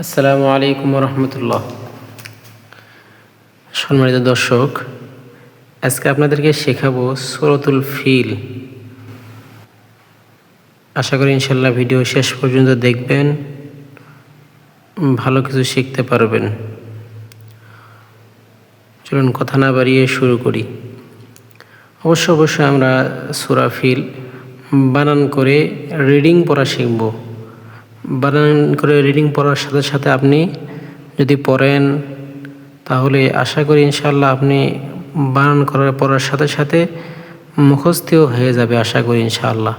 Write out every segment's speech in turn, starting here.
আসসালামু আলাইকুম রহমতুল্লাহ সম্মানিত দর্শক, আজকে আপনাদেরকে শেখাবো সুরতুল ফিল। আশা করি ইনশাল্লাহ ভিডিও শেষ পর্যন্ত দেখবেন, ভালো কিছু শিখতে পারবেন। চলুন কথা না বাড়িয়ে শুরু করি। অবশ্য অবশ্যই আমরা সুরা ফিল বানান করে রিডিং পড়া শিখব। বানান করে রিডিং পড়ার সাথে সাথে আপনি যদি পড়েন তাহলে আশা করি ইনশাল্লাহ আপনি বানান করার পড়ার সাথে সাথে মুখস্থিও হয়ে যাবে আশা করি ইনশাআল্লাহ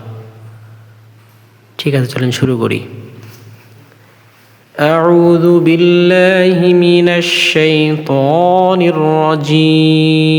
ঠিক আছে চলেন শুরু করি أعوذ بالله من الشيطان الرجيم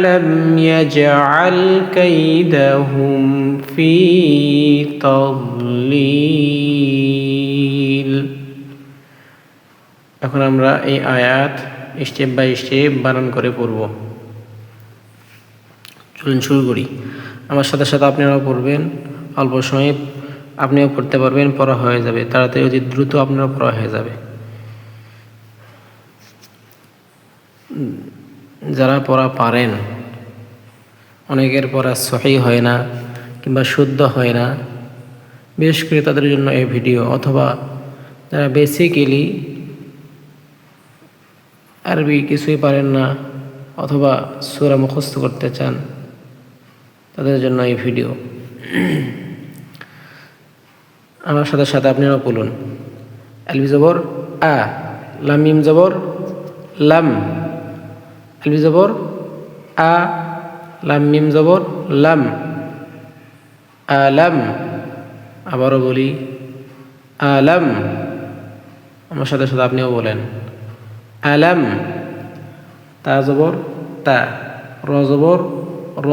ألم يجعل كيدهم في تضليل এখন আমরা এই আয়াত স্টেপ বাই স্টেপ বানান করে পড়ব চলুন শুরু করি আমার সাথে সাথে আপনারাও পড়বেন অল্প সময়ে আপনিও পড়তে পারবেন পড়া হয়ে যাবে তাড়াতাড়ি অতি দ্রুত আপনারও পড়া হয়ে যাবে যারা পড়া পারেন, অনেকের পড়া সহি হয় না কিংবা শুদ্ধ হয় না, বিশেষ করে তাদের জন্য এই ভিডিও অথবা যারা বেসিক্যালি আরবি কিছুই পারেন না অথবা সুরা মুখস্থ করতে চান, তাদের জন্য এই ভিডিও। আমার সাথে সাথে আপনারাও বলুন। আলবি জবর, আ লামিম জবর, লাম। আলবি জবর আ লাম মিম জবর লাম আলাম আবারও বলি আলাম আমার সাথে সাথে আপনিও বলেন আলাম তা জবর তা র জবর র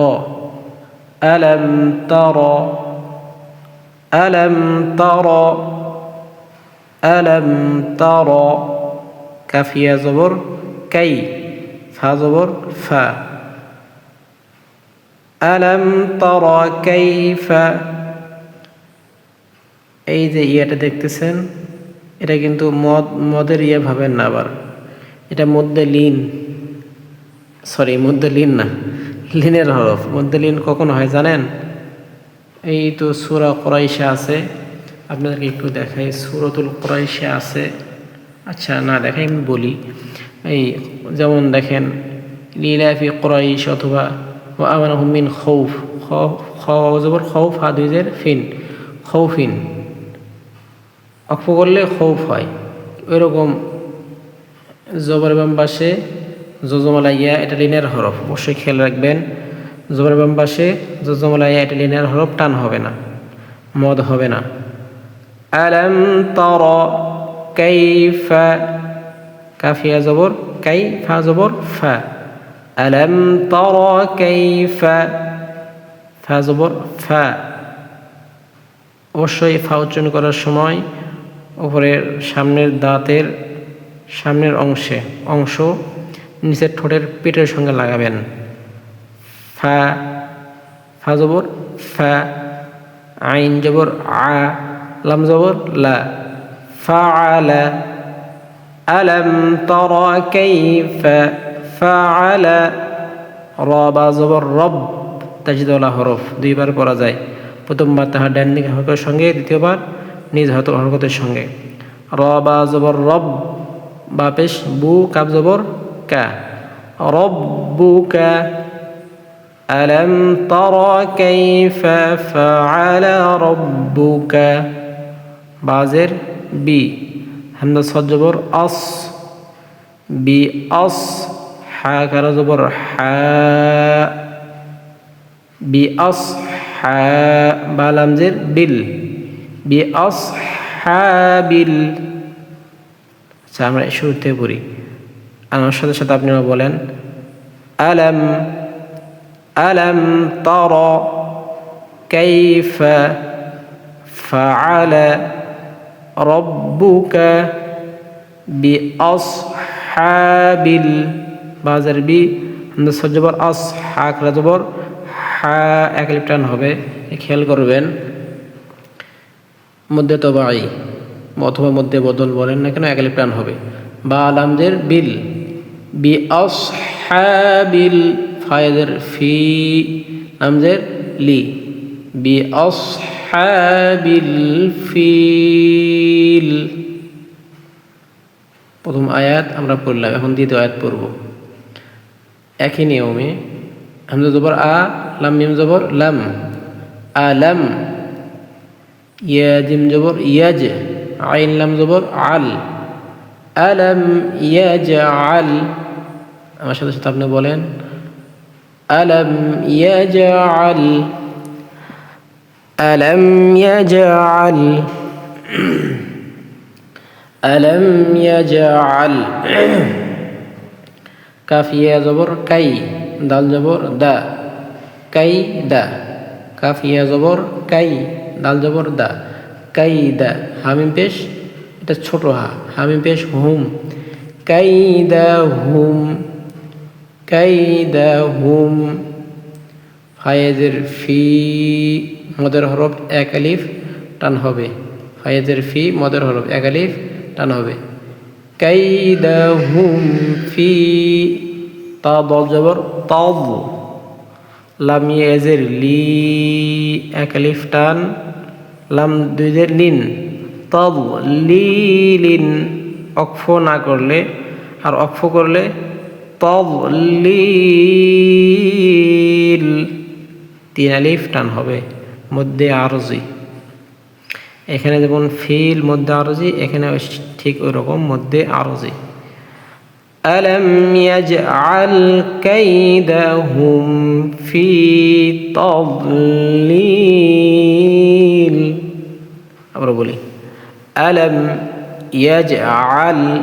ألم تر ألم تر ألم تر كافيا زبر كي ফা জবর ফা। আলম তর এই যে ইয়েটা দেখতেছেন, এটা কিন্তু মদ, মদের ইয়ে ভাবেন না আবার। এটা মধ্যে লিন। সরি মধ্যে লিন না, লিনের হরফ। মধ্যে লিন কখন হয় জানেন? এই তো সুরা কোরাইশে আছে। আপনাদেরকে একটু দেখাই, সুরতুল কোরাইশে আছে। আচ্ছা না, দেখাই আমি বলি। এই যেমন দেখেন, লীলাফি কোরাইশ অথবা ও আমান হুমিন খৌফ জবর খৌফ হা দুইজের ফিন, খৌফিন। অক্ষ করলে খৌফ হয়। ওইরকম জবর বাম পাশে জজমালাইয়া এটা লিনের হরফ। অবশ্যই খেয়াল রাখবেন, জবর বাম পাশে জজমালাইয়া এটা লিনের হরফ, টান হবে না, মদ হবে না। আলম তর কাইফা কাফিয়া জবর, কাই, ফা জবর, ফা। আলম তর কাইফা। ফা জবর, ফা। অবশ্যই ফা উচ্চারণ করার সময় উপরের সামনের দাঁতের সামনের অংশে, অংশ নিচের ঠোঁটের পেটের সঙ্গে লাগাবেন। ফা ফা জবর, ফা। আইন জবর, আ। লাম জবর, লা। ফা আলা আলম তর কাইফা ফাআলা রবা জবর রব তাজিদওয়ালা হরফ দুইবার পড়া যায় প্রথমবার তাহার ডান দিকে হরকতের সঙ্গে দ্বিতীয়বার নিজ হাত হরকতের সঙ্গে রবা জবর রব বা পেশ বু কাব জবর কা রব্বুকা ألم تر كيف فعل ربك بعزر بي همزة صاد جبر أص بي أص حا كرا جبر حا بي أص حا بالامزر بال بي أص حابل আচ্ছা আমরা শুরুতে পড়ি আমার সাথে সাথে আপনারা বলেন ألم ألم تر كيف فعل রব্বুকা বি আসহাবিল বাজার বি সজ্জবর আস হাক রাজবর হা এক লিপটান হবে। খেয়াল করবেন। মধ্যে তো বাই অথবা মধ্যে বদল বলেন না কেন, এক লিপটান হবে। বা আলামদের বিল বি বিল ফায়দের ফি নামজের লি। আসহাবিল ফিল। প্রথম আয়াত আমরা পড়লাম, এখন দ্বিতীয় আয়াত পড়ব। একই নিয়মে, হামজা জবর আ, লাম মিম জবর লাম আলাম ইয়া জিম জবর ইয়াজ, আইন লাম জবর আল, আলম ইয়াজ আল আমার সাথে সাথে আপনি বলেন, আলম ইয়াজ আল আলম ইয়াজ আল ألم يجعل কাফিয়া জবর কাই দাল জবর দা কাই দা কাফিয়া জবর কাই দাল জবর দা কাই দা হামিম পেশ এটা ছোট হা হামিম পেশ হুম কাই দা হুম কাই দা হুম ফায়েজের ফি মদের হরফ এক আলিফ, টান হবে। ফায়েজের ফি, মদের হরফ এক আলিফ, টান হবে। কাইদাহুম ফি, তা, বল জবর তব লাম ইয়াজের লি, এক আলিফ, টান। লাম দুইজের লিন তব লিন অক্ফ না করলে, আর অক্ফ করলে তব লি, তিন আলিফ, টান হবে। মধ্যে আরজি এখানে যেমন ফিল মধ্যে আরজি এখানে ঠিক ওই রকম মধ্যে আরজি ألم يجعل كيدهم في تضليل আমরা বলি ألم يجعل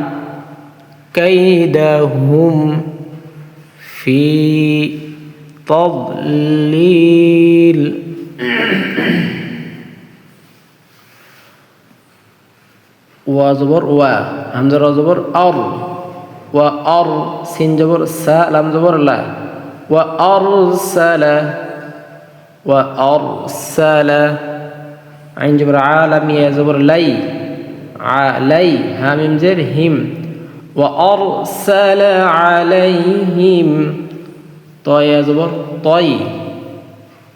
كيدهم في تضليل ওয়া জবর ওয়া হামজা র জবর অর ওয়া অর সিন জবর সা লাম জবর লা ওয়া অর সালা ওয়া অর সালা আইন জবর আলাম ইয়া জবর লাই আলাই হামিম জের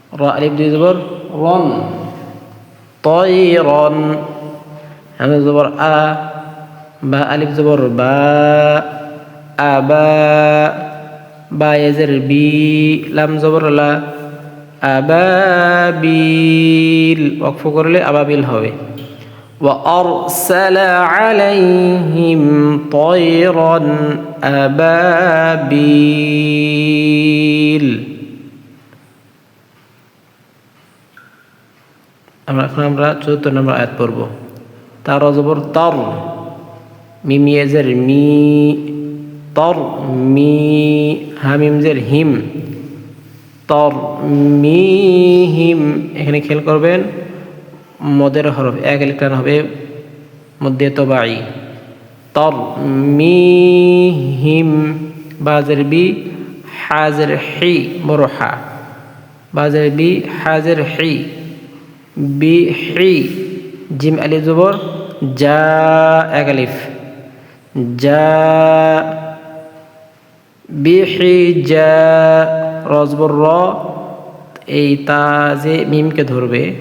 হিম ওয়া অর সালা আলাইহিম তয়া জবর তয় র আলিফ দুই জবর রন طيرا همزة زبر آ با ألف زبر با أبا با يزر بي لام زبر لا أبابيل وقف করলে আবাবিল হবে وأرسل عليهم طيرا أبابيل আমরা এখন আমরা চতুর্থ নম্বর আয়াত পড়ব। তার জবর তর মিমিয়েজের মি, তর, মি হামিমজের হিম, তর, মি, হিম, এখানে খেয়াল করবেন, মদের হরফ এক লিটার হবে মধ্যে তবাই। তর, মি, হিম, বাজের বি, হাজের হি বড় হা বাজের বি, হাজের হি। বি হি জিম আলিফ জবর যা এক আলিফ। যা বিহি যা রজবর র, এই তা যে মিমকে ধরবে,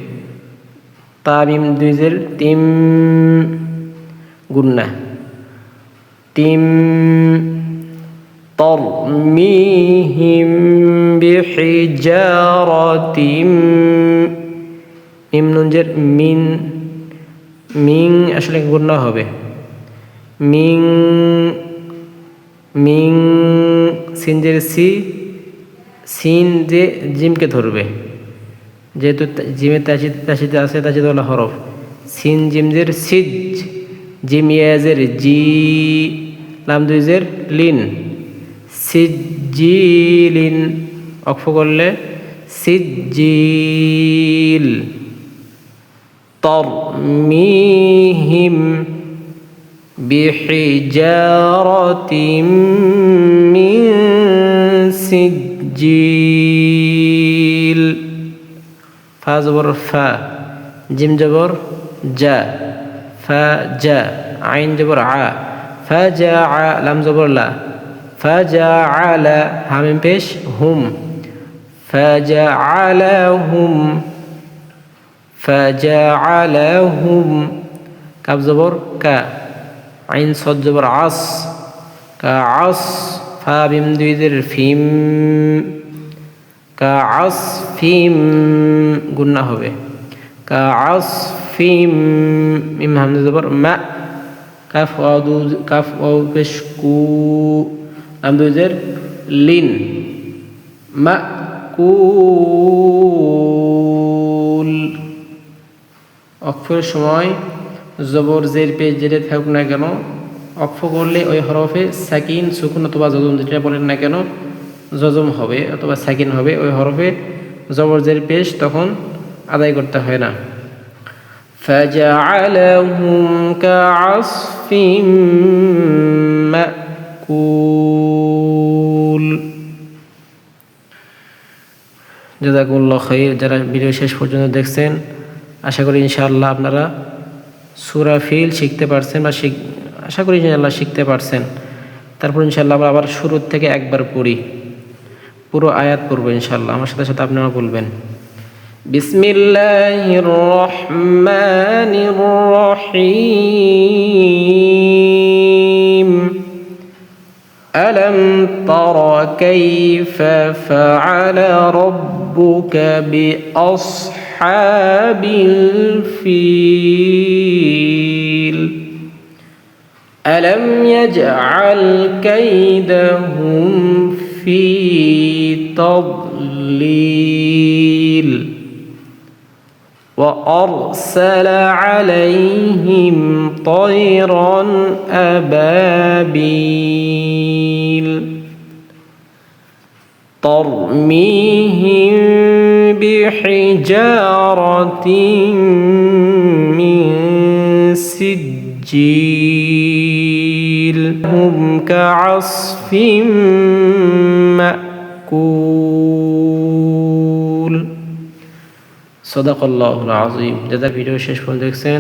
তা মিম দুইজের তিম গুন্না। তিম তরমিহিম বিহিজারাতিম মিম মিন, মিং আসলে গুণা হবে। মিং মিং, সিনজের সি, সিন যে জিমকে ধরবে। যেহেতু জিমে তাসিদ, তাসিদে আছে, তাসিদ বলা হরফ। সিন জিমজের সিজ, জিম ইয়াজের জি, লাম দুইজের লিন। সিজ সিজিলিন অক্ষ করলে সিজিল ترميهم بحجارة من سجيل فا زبر فا جيم جبر جا فا جا عين جبر ع فجاع لم زبر لا فجعل هم بيش هم فجعلهم হামিম পেশ হুম ফা জা আলা হুম ফা জা আলা হুম কাব জবর কা আইন সদ জবর আস কা আস ফা বিম দুইদের ফিম কা আস ফিম গুন্না হবে কা আস ফিম মিম হামজা জবর মা কাফ ওয়াদু কাফ ওয়াউ পেশ কু লাম দুইদের লিন মা কুল অক্ষরের সময় জবর জের পেজ যেটা থাকুক না কেন অক্ষ করলে ওই হরফে সাকিন সুকুন অথবা জজম যেটা বলেন না কেন জজম হবে অথবা সাকিন হবে ওই হরফে জবর জের পেশ তখন আদায় করতে হয় না فجعلهم كعصف مأكول জাজাকুল্লাহ খৈর যারা ভিডিও শেষ পর্যন্ত দেখছেন আশা করি ইনশাআল্লাহ আপনারা সুরা ফিল শিখতে পারছেন বা শিখ আশা করি ইনশাআল্লাহ শিখতে পারছেন। তারপর ইনশাআল্লাহ আমরা আবার শুরুর থেকে একবার পড়ি। পুরো আয়াত পড়ব ইনশাআল্লাহ। আমার সাথে সাথে আপনারা বলবেন। বিসমিল্লাহির রহমানির রহিম আলম তর কাইফা ফাআলা রাব্বুকা বিআসহ بأصحاب الفيل. ألم يجعل كيدهم في تضليل؟ وأرسل عليهم طيرا أبابيل. ترميهم بحجارة من سجيل هم كعصف مأكول সদাকল্লাহুল আজিম যাদের ভিডিও শেষ পর্যন্ত দেখছেন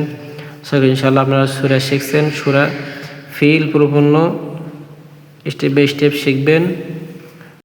সব ইনশাল্লাহ আপনারা সুরা শিখছেন সুরা ফিল পরিপূর্ণ স্টেপ বাই স্টেপ শিখবেন